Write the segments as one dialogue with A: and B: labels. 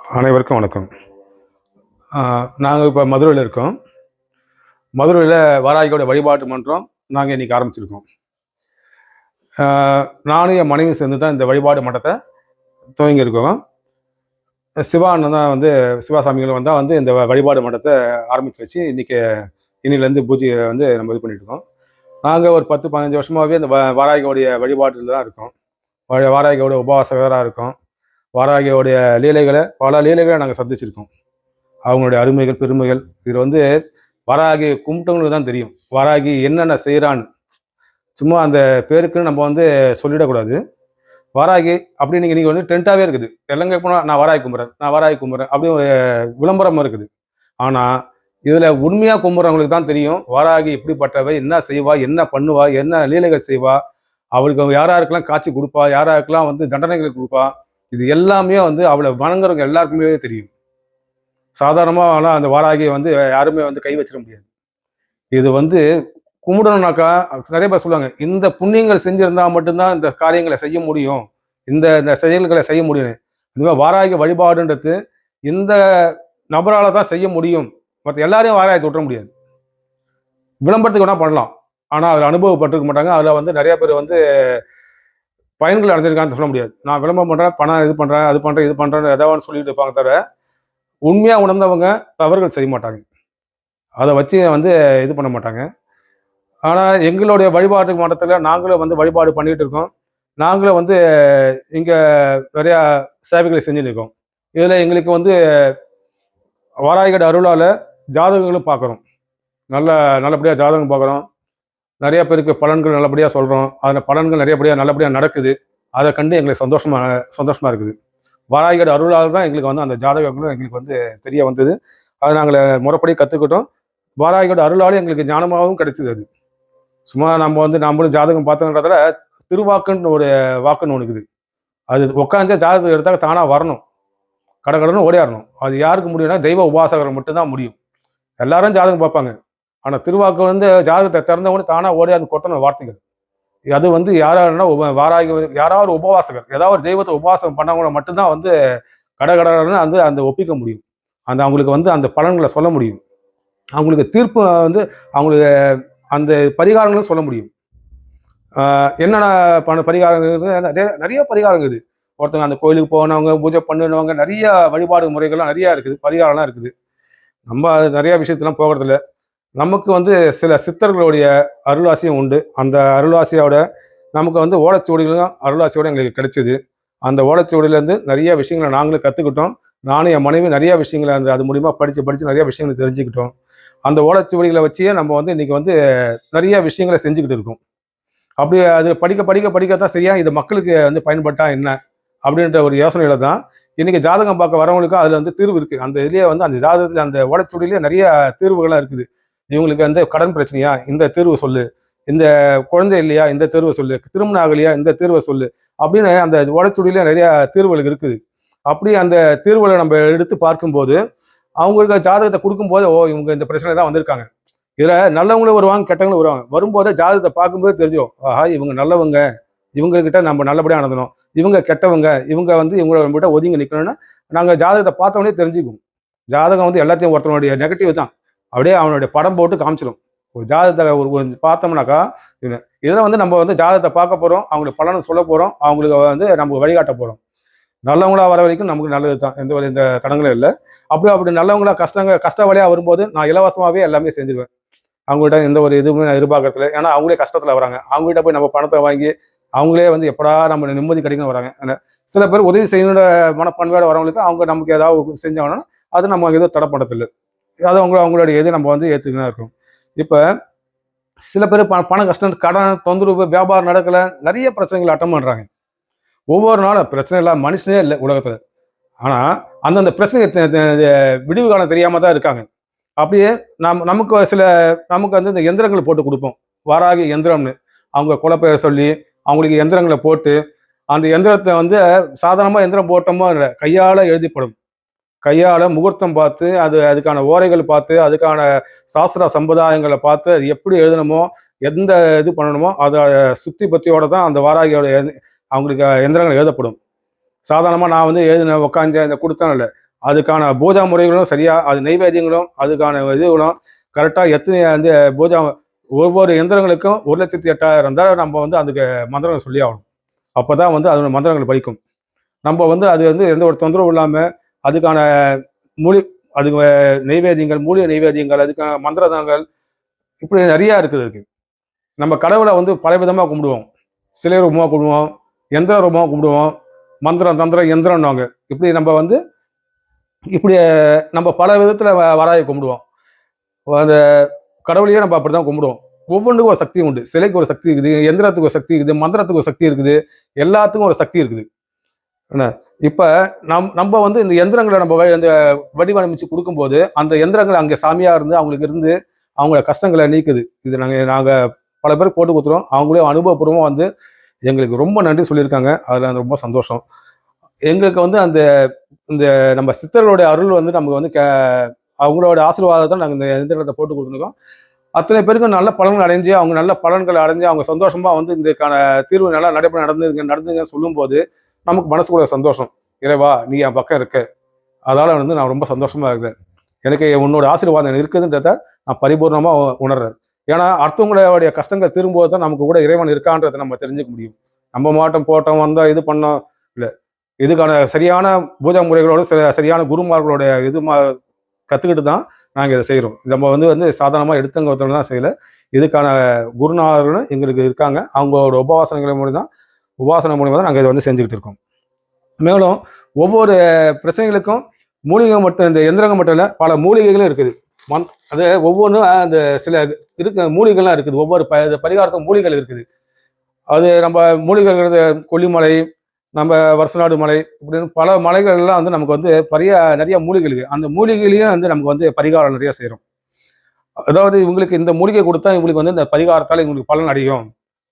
A: அனைவருக்கும் வணக்கம். நாங்கள் இப்போ மதுரையில் இருக்கோம். மதுரையில் வாராகியோட வழிபாட்டு மன்றம் நாங்கள் இன்றைக்கி ஆரம்பிச்சிருக்கோம். நானும் என் மனைவி சேர்ந்து தான் இந்த வழிபாடு மன்றத்தை துவங்கியிருக்கோம். சிவா தான் வந்து சிவாசாமிகள் வந்தால் வந்து இந்த வழிபாடு மன்றத்தை ஆரம்பித்து வச்சு இன்றைக்கி இன்னிலேருந்து பூஜையை வந்து நம்ம இது பண்ணிட்டுருக்கோம் நாங்கள் ஒரு பத்து பதினஞ்சு வருஷமாகவே இந்த வ வாராகியோடைய வழிபாட்டில் தான் இருக்கோம். வா- வாராகியோட உபவாசகராக இருக்கோம். வாராகியோடைய லீலைகளை பல லீலைகளை நாங்கள் சந்திச்சிருக்கோம். அவங்களுடைய அருமைகள் பெருமைகள். இதில் வந்து வாராகி கும்பிட்டவங்களுக்கு தான் தெரியும். வாராகி என்னென்ன செய்கிறான்னு சும்மா அந்த பேருக்குன்னு நம்ம வந்து சொல்லிடக்கூடாது. வாராகி அப்படி நீங்கள் நீங்கள் வந்து டென்ட்டாகவே இருக்குது. எல்லங்க போனால் நான் வாராகி கும்புறேன் நான் வாராகி கும்புறேன் அப்படி ஒரு இருக்குது. ஆனால் இதில் உண்மையாக கும்புறவங்களுக்கு தான் தெரியும் வாராகி இப்படிப்பட்டவை என்ன செய்வா என்ன பண்ணுவா என்ன லீலைகள் செய்வா. அவளுக்கு யார் காட்சி கொடுப்பா யார் வந்து தண்டனைகள் கொடுப்பா இது எல்லாமே வந்து அவளை வணங்குறவங்க எல்லாருக்குமே தெரியும். சாதாரணமாக ஆனால் அந்த வாராகியை வந்து யாருமே வந்து கை வச்சிட முடியாது. இது வந்து கும்பிடணும்னாக்கா நிறைய பேர் சொல்லுவாங்க இந்த புண்ணியங்கள் செஞ்சுருந்தா மட்டும்தான் இந்த காரியங்களை செய்ய முடியும். இந்த இந்த செயல்களை செய்ய முடியும். இந்த மாதிரி வாராகி வழிபாடுன்றது இந்த நபரால் தான் செய்ய முடியும். மற்ற எல்லாரையும் வாராகி தொட்ட முடியாது. விளம்பரத்துக்கு வேணால் பண்ணலாம். ஆனால் அதில் அனுபவப்பட்டிருக்க மாட்டாங்க. அதில் வந்து நிறைய பேர் வந்து பயன்கள் அடைஞ்சிருக்கான்னு சொல்ல முடியாது. நான் விளம்பரம் பண்ணுறேன் பணம் இது பண்ணுறேன் அது பண்ணுறேன் இது பண்ணுறேன் ஏதாவது சொல்லிட்டு இருப்பாங்க தவிர உண்மையாக உணர்ந்தவங்க தவறுகள் செய்ய மாட்டாங்க. அதை வச்சு வந்து இது பண்ண மாட்டாங்க. ஆனால் எங்களுடைய வழிபாட்டு மாற்றத்தில் நாங்களும் வந்து வழிபாடு பண்ணிகிட்டு இருக்கோம். நாங்களும் வந்து இங்கே நிறையா சேவைகளை செஞ்சுட்டு இருக்கோம். இதில் எங்களுக்கு வந்து வாராய்கட அருளால் ஜாதகங்களும் பார்க்குறோம். நல்ல நல்லபடியாக ஜாதகம் பார்க்குறோம். நிறைய பேருக்கு பலன்கள் நல்லபடியாக சொல்கிறோம் அதில் பலன்கள் நிறையபடியாக நல்லபடியாக நடக்குது. அதை கண்டு எங்களுக்கு சந்தோஷமாக சந்தோஷமாக இருக்குது. வாராய்கட அருளால் தான் எங்களுக்கு வந்து அந்த ஜாதகங்களும் எங்களுக்கு வந்து தெரிய வந்தது. அதை நாங்கள் முறைப்படி கற்றுக்கிட்டோம் வாராய்கட அருளாலும் எங்களுக்கு ஞானமாகவும் கிடைச்சிது அது. சும்மா நம்ம வந்து நம்மளும் ஜாதகம் பார்த்தோன்றதால திருவாக்குன்னு ஒரு வாக்குன்னு ஒன்று இருக்குது. அது உட்காந்தா ஜாதகம் எடுத்தால் தானாக வரணும். கடகடன்னு ஓடியாடணும். அது யாருக்கு முடியும்னா தெய்வ உபாசகர் மட்டும்தான் முடியும். எல்லாரும் ஜாதகம் பார்ப்பாங்க. ஆனால் திருவாக்கு வந்து ஜாதகத்தை திறந்தவொடனே தானாக அந்த கொட்டணும் வார்த்தைகள். அது வந்து யாராருன்னா வாராகி யாராவது உபவாசகர் ஏதாவது ஒரு தெய்வத்தை உபவாசம் பண்ணவங்கள மட்டும்தான் வந்து கடகடன்னு வந்து அந்த ஒப்பிக்க முடியும். அந்த அவங்களுக்கு வந்து அந்த பலன்களை சொல்ல முடியும். அவங்களுக்கு தீர்ப்பு வந்து அவங்களுக்கு அந்த பரிகாரங்களும் சொல்ல முடியும். என்னென்ன பண்ண பரிகாரம் இருக்குது? நிறைய நிறைய பரிகாரம் இருக்குது ஒருத்தவங்க அந்த கோயிலுக்கு போனவங்க பூஜை பண்ணினவங்க நிறைய வழிபாடு முறைகள்லாம் நிறையா இருக்குது பரிகாரம்லாம் இருக்குது. நம்ம அது நிறையா விஷயத்தெல்லாம் போகிறதில்ல. நமக்கு வந்து சில சித்தர்களுடைய அருளாசியும் உண்டு. அந்த அருளாசியோட நமக்கு வந்து ஓலைச்சுவடிகளும் அருளாசியோட எங்களுக்கு கிடைச்சிது. அந்த ஓலைச்சுவடியிலேருந்து நிறைய விஷயங்களை நாங்களும் கற்றுக்கிட்டோம் நானும் என் மனைவி நிறைய விஷயங்களை அந்த அது மூலிமா படித்து படித்து நிறைய விஷயங்களை தெரிஞ்சுக்கிட்டோம். அந்த ஓலைச்சுவடிகளை வச்சே நம்ம வந்து இன்றைக்கி வந்து நிறைய விஷயங்களை செஞ்சுக்கிட்டு இருக்கோம். அப்படி அது படிக்க படிக்க படிக்க தான் சரியா இது மக்களுக்கு வந்து பயன்பட்டா என்ன? அப்படின்ற ஒரு யோசனையில தான் இன்றைக்கி ஜாதகம் பார்க்க வரவங்களுக்கும் அதில் வந்து தீர்வு இருக்குது அந்த இதுலேயே வந்து அந்த ஜாதகத்தில் அந்த ஓலைச்சுவடியிலே நிறைய தீர்வுகள்லாம் இருக்குது. இவங்களுக்கு வந்து கடன் பிரச்சனையா? இந்த தீர்வு சொல்லு. இந்த குழந்தை இல்லையா? இந்த தேர்வை சொல்லு. திருமணம் ஆகலையா? இந்த தேர்வை சொல்லு. அப்படின்னு அந்த உடச்சுடியில நிறைய தீர்வுகள் இருக்குது. அப்படி அந்த தீர்வுகளை நம்ம எடுத்து பார்க்கும்போது அவங்களுக்கு ஜாதகத்தை கொடுக்கும்போது ஓ இவங்க இந்த பிரச்சனை தான் வந்திருக்காங்க. இதில் நல்லவங்களும் வருவாங்க கெட்டவங்களும் வருவாங்க. வரும்போது ஜாதகத்தை பார்க்கும்போது தெரிஞ்சிடும். ஆஹா இவங்க நல்லவங்க. இவங்ககிட்ட நம்ம நல்லபடியாக நடந்தணும் இவங்க கெட்டவங்க. இவங்க வந்து இவங்கள நம்மகிட்ட ஒதுங்கி நிற்கணும்னா நாங்கள் ஜாதகத்தை பார்த்தவொடனே தெரிஞ்சுக்குவோம். ஜாதகம் வந்து எல்லாத்தையும் ஒருத்தனுடைய நெகட்டிவ் தான். அப்படியே அவனுடைய படம் போட்டு காமிச்சிடும் ஒரு ஜாதகத்தை ஒரு கொஞ்சம் பார்த்தோம்னாக்கா இதில் வந்து நம்ம வந்து ஜாதகத்தை பார்க்க போகிறோம் அவங்களுக்கு பலனை சொல்ல போகிறோம் அவங்களுக்கு வந்து நம்ம வழிகாட்ட போகிறோம் நல்லவங்களாக வர வரைக்கும் நமக்கு நல்லது தான் எந்த ஒரு இந்த தடங்களும் இல்லை. அப்படி அப்படி நல்லவங்களா கஷ்டங்க கஷ்ட வழியாக வரும்போது நான் இலவசமாகவே எல்லாமே செஞ்சுருவேன். அவங்ககிட்ட எந்த ஒரு இதுவுமே நான் எதிர்பார்க்கறதுல ஏன்னா அவங்களே கஷ்டத்தில் வராங்க. அவங்ககிட்ட போய் நம்ம பணத்தை வாங்கி அவங்களே வந்து எப்படா நம்ம நிம்மதி கிடைக்கணும் வராங்க. சில பேர் உதவி செய்யணுன்ற மனப்பண்போட வரவங்களுக்கு அவங்க நமக்கு ஏதாவது செஞ்சாங்கன்னா அது நம்ம எதுவும் தடை பண்ணுறதில்ல அது அவங்க அவங்களுடைய இது நம்ம வந்து ஏற்றுக்கினா இருக்கும். இப்போ சில பேர் ப பணம் கஷ்டம் கடன் தொந்தரவு வியாபாரம் நடக்கலை நிறைய பிரச்சனைகள் அட்டம் பண்ணுறாங்க ஒவ்வொரு நாளும் பிரச்சனை இல்லாத மனுஷனே இல்லை உலகத்தில். ஆனால் அந்தந்த பிரச்சனை விடிவு காலம் தெரியாமல் தான் இருக்காங்க. அப்படியே நம் நமக்கு சில நமக்கு வந்து இந்த எந்திரங்களை போட்டு கொடுப்போம். வாராகி எந்திரம்னு. அவங்க குலப்பெயர் சொல்லி அவங்களுக்கு எந்திரங்களை போட்டு அந்த எந்திரத்தை வந்து சாதாரணமாக எந்திரம் போட்டோமோ இல்லை கையால் எழுதிப்படும் கையால் முகூர்த்தம் பார்த்து அது அதுக்கான ஓரைகள் பார்த்து அதுக்கான சாஸ்திர சம்பிரதாயங்களை பார்த்து அது எப்படி எழுதணுமோ எந்த இது பண்ணணுமோ அதை சுத்தி பத்தியோட தான் அந்த வாராகியோட அவங்களுக்கு எந்திரங்கள் எழுதப்படும். சாதாரணமாக நான் வந்து எழுதின உட்காந்து இந்த கொடுத்தேன்ல அதுக்கான பூஜா முறைகளும் சரியாக அது நைவேத்தியங்களும் அதுக்கான இதுகளும் கரெக்டாக எத்தனை அந்த பூஜா ஒவ்வொரு எந்திரங்களுக்கும் ஒரு லட்சத்தி எட்டாயிரம் தான் நம்ம வந்து அதுக்கு மந்திரங்கள் சொல்லி ஆகணும் அப்போ தான் வந்து அதோட மந்திரங்கள் படிக்கும். நம்ம வந்து அது வந்து எந்த ஒரு தொந்தரவும் இல்லாமல் அதுக்கான மூலி அதுக்கு நெய்வேதியங்கள் நைவேத்தியங்கள் மூலிகை நைவேத்தியங்கள் அதுக்கான மந்திரதங்கள் இப்படி நிறையா இருக்குது அதுக்கு. நம்ம கடவுளை வந்து பல விதமாக கும்பிடுவோம். சிலை ரூபமாக கும்பிடுவோம் எந்திர ரூபமாக கும்பிடுவோம் மந்திரம் தந்திரம் எந்திரம்னாங்க இப்படி நம்ம வந்து இப்படி நம்ம பல விதத்தில் வராயை கும்பிடுவோம். அந்த கடவுளையே நம்ம அப்படி தான் கும்பிடுவோம். ஒவ்வொன்றுக்கும் ஒரு சக்தி உண்டு. சிலைக்கு ஒரு சக்தி இருக்குது எந்திரத்துக்கு ஒரு சக்தி இருக்குது மந்திரத்துக்கு ஒரு சக்தி இருக்குது எல்லாத்துக்கும் ஒரு சக்தி இருக்குது. என்ன? இப்போ நம் நம்ம வந்து இந்த எந்திரங்களை நம்ம இந்த வடிவமைச்சு கொடுக்கும்போது அந்த எந்திரங்கள் அங்கே சாமியாக இருந்து அவங்களுக்கு இருந்து அவங்கள கஷ்டங்களை நீக்குது. இது நாங்கள் நாங்கள் பல பேர் போட்டு கொடுத்துறோம் அவங்களே அனுபவபூர்வமாக வந்து எங்களுக்கு ரொம்ப நன்றி சொல்லியிருக்காங்க. அதில் ரொம்ப சந்தோஷம். எங்களுக்கு வந்து அந்த இந்த நம்ம சித்தர்களுடைய அருள் வந்து நமக்கு வந்து க- அவங்களோட ஆசீர்வாதத்தை நாங்கள் இந்த எந்திரத்தை போட்டு கொடுத்துருக்கோம். அத்தனை பேருக்கும் நல்ல பலன்கள் அடைஞ்சு அவங்க நல்ல பலன்கள் அடைஞ்சு அவங்க சந்தோஷமாக வந்து இதுக்கான தீர்வு நல்லா நடைபெற நடந்துங்க நடந்துங்க சொல்லும்போது நமக்கு மனசுக்குள்ள சந்தோஷம். இறைவா நீ என் பக்கம் இருக்க. அதால வந்து நான் ரொம்ப சந்தோஷமா இருக்கிறேன். எனக்கு உன்னோட ஆசீர்வாதம் இருக்குதுன்றத நான் பரிபூர்ணமா உணர்றேன். ஏன்னா அடுத்தவங்களுடைய கஷ்டங்கள் திரும்பும்போது தான் நமக்கு கூட இறைவன் இருக்கான்றதை நம்ம தெரிஞ்சுக்க முடியும். நம்ம மாட்டம் போட்டோம் வந்தோம் இது பண்ணோம். இல்லை இதுக்கான சரியான பூஜா முறைகளோடு சில சரியான குருமார்களோட இது மா கற்றுக்கிட்டு தான் நாங்கள் இதை செய்கிறோம் நம்ம வந்து வந்து சாதாரணமாக எடுத்தவங்க ஒருத்தவங்க தான் செய்யலை. இதுக்கான குருநாதர்களும் எங்களுக்கு இருக்காங்க. அவங்களோட உபவாசனங்களை மூலம் தான் உபாசனை மூலிமா தான் நாங்கள் இதை வந்து செஞ்சுக்கிட்டு இருக்கோம். மேலும் ஒவ்வொரு பிரச்சனைகளுக்கும் மூலிகை மட்டும் இந்த எந்திரங்கள் மட்டும் இல்லை பல மூலிகைகளும் இருக்குது. மண் அது ஒவ்வொன்றும் அந்த சில இருக்க மூலிகைகள்லாம் இருக்குது. ஒவ்வொரு ப பரிகாரத்தும் மூலிகைகள் இருக்குது. அது நம்ம மூலிகைங்கிறது கொல்லிமலை நம்ம வருசநாடு மலை இப்படின்னு பல மலைகள்லாம் வந்து நமக்கு வந்து பரிய நிறைய மூலிகை இருக்குது. அந்த மூலிகையிலையும் வந்து நமக்கு வந்து பரிகாரம் நிறைய செய்கிறோம் அதாவது இவங்களுக்கு இந்த மூலிகை கொடுத்தா இவங்களுக்கு வந்து இந்த பரிகாரத்தால் இவங்களுக்கு பலன் அடையும்.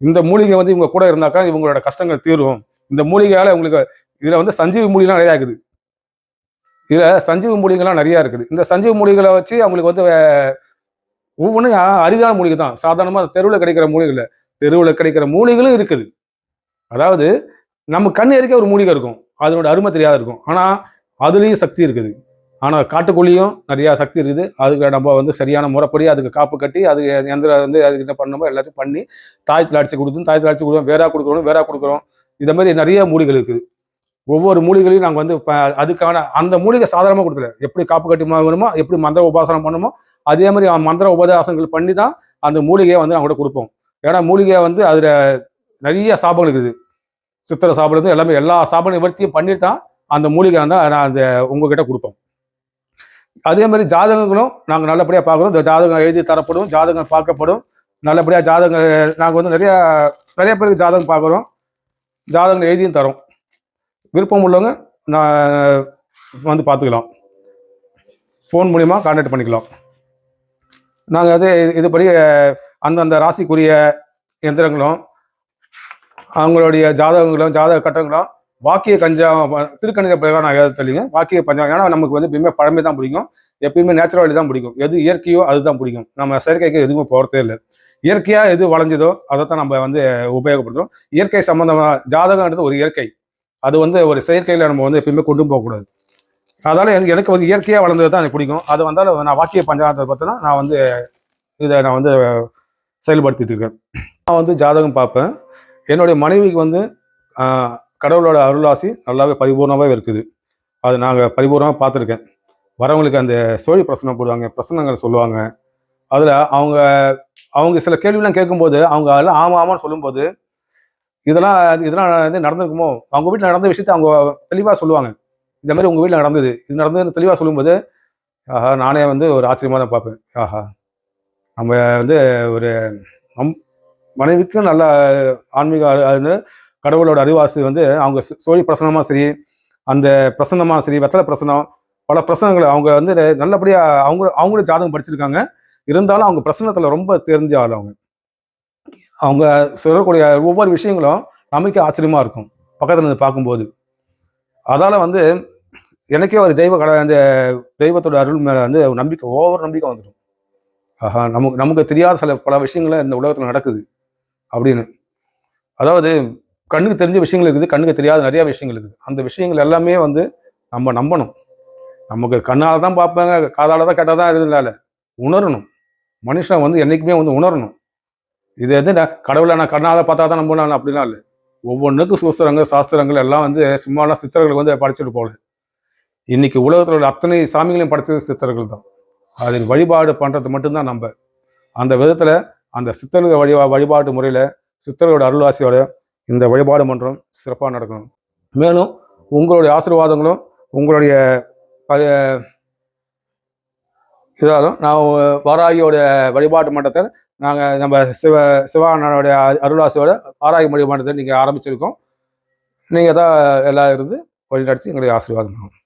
A: இந்த மூலிகை வந்து இவங்க கூட இருந்தாக்கா இவங்களோட கஷ்டங்கள் தீரும். இந்த மூலிகையால இவங்களுக்கு இதுல வந்து சஞ்சீவி மூலிகைலாம் நிறையா இருக்குது. இதுல சஞ்சீவி மூலிகைலாம் நிறையா இருக்குது. இந்த சஞ்சீவி மூலிகளை வச்சு அவங்களுக்கு வந்து ஒவ்வொன்றும் அரிதான மூலிகை தான். சாதாரணமாக தெருவில் கிடைக்கிற மூலிகை தெருவில் கிடைக்கிற மூலிகளும் இருக்குது. அதாவது நம்ம கண் எரிக்க ஒரு மூலிகை இருக்கும். அதனோட அருமை தெரியாத இருக்கும். ஆனால் அதுலேயும் சக்தி இருக்குது. ஆனால் காட்டுக்குள்ளேயும் நிறையா சக்தி இருக்குது. அதுக்கு நம்ம வந்து சரியான முறைப்படி அதுக்கு காப்பு கட்டி அது எந்திர வந்து அதுக்கு என்ன பண்ணணுமோ எல்லாத்தையும் பண்ணி தாயத்தில் அடிச்சு கொடுத்து தாயத்தில் அடிச்சு கொடுக்குறோம் வேறா கொடுக்குறோம் வேறா கொடுக்குறோம் இந்த மாதிரி நிறைய மூலிகள் இருக்குது. ஒவ்வொரு மூலிகளையும் நாங்கள் வந்து அதுக்கான அந்த மூலிகை சாதாரணமாக கொடுக்கல. எப்படி காப்பு கட்டி வேணுமோ எப்படி மந்திர உபாசனம் பண்ணுமோ அதே மாதிரி மந்திர உபதாசங்கள் பண்ணி தான் அந்த மூலிகையை வந்து நாங்கள் கூட கொடுப்போம். ஏன்னா மூலிகையை வந்து அதில் நிறைய சாபங்கள் இருக்குது. சித்திர சாபம் இருந்து எல்லாமே எல்லா சாப நிவர்த்தியும் பண்ணிட்டு தான் அந்த மூலிகை வந்து நான் அந்த உங்ககிட்ட கொடுப்போம். அதே மாதிரி ஜாதகங்களும் நாங்கள் நல்லபடியாக பார்க்குறோம். இந்த ஜாதகம் எழுதி தரப்படும் ஜாதகம் பார்க்கப்படும். நல்லபடியாக ஜாதகம் நாங்கள் வந்து நிறையா நிறைய பேருக்கு ஜாதகம் பார்க்குறோம். ஜாதகங்கள் எழுதியும் தரோம். விருப்பம் உள்ளவங்க நான் வந்து பார்த்துக்கலாம். ஃபோன் மூலிமா கான்டாக்ட் பண்ணிக்கலாம். நாங்கள் அது இதுபடி அந்தந்த ராசிக்குரிய எந்திரங்களும் அவங்களுடைய ஜாதகங்களும் ஜாதக கட்டங்களும் வாக்கிய கஞ்சம் திருக்கணித பிரகாரம் நான் எழுத தெரியுங்க வாக்கிய பஞ்சம் ஏன்னா நமக்கு வந்து எப்பயுமே பழமை தான் பிடிக்கும். எப்பயுமே நேச்சுரல் வழி தான் பிடிக்கும். எது இயற்கையோ அதுதான் பிடிக்கும். நம்ம செயற்கைக்கு எதுவுமே போகிறதே இல்லை. இயற்கையாக எது வளைஞ்சதோ அதை தான் நம்ம வந்து உபயோகப்படுத்துறோம். இயற்கை சம்மந்தமாக ஜாதகம்ன்றது ஒரு இயற்கை. அது வந்து ஒரு செயற்கையில் நம்ம வந்து எப்பயுமே கொண்டு போகக்கூடாது. அதனால எனக்கு எனக்கு வந்து இயற்கையாக வளர்ந்தது தான் எனக்கு பிடிக்கும். அது வந்தாலும் நான் வாக்கிய பஞ்சாங்கத்தை பார்த்தோன்னா நான் வந்து இதை நான் வந்து செயல்படுத்திட்டு இருக்கேன். நான் வந்து ஜாதகம் பார்ப்பேன். என்னுடைய மனைவிக்கு வந்து கடவுளோட அருளாசி நல்லாவே பரிபூர்ணமாகவே இருக்குது. அது நாங்கள் பரிபூர்ணமாக பார்த்துருக்கேன். வரவங்களுக்கு அந்த சோழி பிரசனம் போடுவாங்க பிரசனங்கள் சொல்லுவாங்க. அதில் அவங்க அவங்க சில கேள்விலாம் கேட்கும்போது அவங்க அதெல்லாம் ஆமாம் ஆமான்னு சொல்லும்போது இதெல்லாம் இதெல்லாம் வந்து நடந்திருக்குமோ? அவங்க வீட்டில் நடந்த விஷயத்த அவங்க தெளிவாக சொல்லுவாங்க. இந்த மாதிரி உங்கள் வீட்டில் நடந்தது இது நடந்ததுன்னு தெளிவாக சொல்லும்போது ஆஹா நானே வந்து ஒரு ஆச்சரியமாக தான் பார்ப்பேன். ஆஹா நம்ம வந்து ஒரு நம் மனைவிக்கும் நல்ல ஆன்மீக கடவுளோட அறிவாசி வந்து அவங்க சோழி பிரசனமாக சரி அந்த பிரசன்னமாக சரி வெத்தலை பிரசனம் பல பிரசனங்கள் அவங்க வந்து நல்லபடியாக அவங்க அவங்களும் ஜாதகம் படிச்சிருக்காங்க. இருந்தாலும் அவங்க பிரசனத்தில் ரொம்ப தெரிஞ்ச ஆள் அவங்க அவங்க சொல்லக்கூடிய ஒவ்வொரு விஷயங்களும் நமக்கு ஆச்சரியமாக இருக்கும். பக்கத்தில் இருந்து பார்க்கும்போது. அதால் வந்து எனக்கே ஒரு தெய்வ கட அந்த தெய்வத்தோட அருள் மேலே வந்து ஒரு நம்பிக்கை ஓவர் நம்பிக்கை வந்துடும். ஆஹா நமக்கு நமக்கு தெரியாத சில பல விஷயங்களும் இந்த உலகத்தில் நடக்குது. அப்படின்னு. அதாவது கண்ணுக்கு தெரிஞ்ச விஷயங்கள் இருக்குது கண்ணுக்கு தெரியாத நிறைய விஷயங்கள் இருக்குது. அந்த விஷயங்கள் எல்லாமே வந்து நம்ம நம்பணும். நமக்கு கண்ணால் தான் பார்ப்பாங்க காதால் தான் கேட்டால் தான் இது இல்லை உணரணும். மனுஷன் வந்து என்றைக்குமே வந்து உணரணும். இது எது கடவுளை நான் கண்ணால் பார்த்தா தான் நம்பணும் அப்படிலாம் இல்லை. ஒவ்வொன்றுக்கும் சூஸ்திரங்கள் சாஸ்திரங்கள் எல்லாம் வந்து சும்மாலாம் சித்தர்கள் வந்து படைச்சிட்டு போகல. இன்னைக்கு உலகத்தில் உள்ள அத்தனை சாமிகளையும் படைச்சது சித்தர்கள் தான். அதில் வழிபாடு பண்ணுறது மட்டும்தான் நம்ம. அந்த விதத்தில் அந்த சித்தர்கள் வழி வழிபாட்டு முறையில் சித்தர்களோட அருள்வாசியோட இந்த வழிபாடு மன்றம் சிறப்பாக நடக்கணும் மேலும் உங்களுடைய ஆசீர்வாதங்களும் உங்களுடைய பழைய இதாலும் நான் வாராகியோட வழிபாட்டு மன்றத்தை நாங்கள் நம்ம சிவ சிவானோடைய அருளாசியோட வாராகி வழிபாட்டத்தை நீங்கள் ஆரம்பிச்சிருக்கோம். நீங்கள் தான் எல்லாம் இருந்து வழிநடத்தி எங்களுடைய ஆசீர்வாதம் பண்ணுவோம்.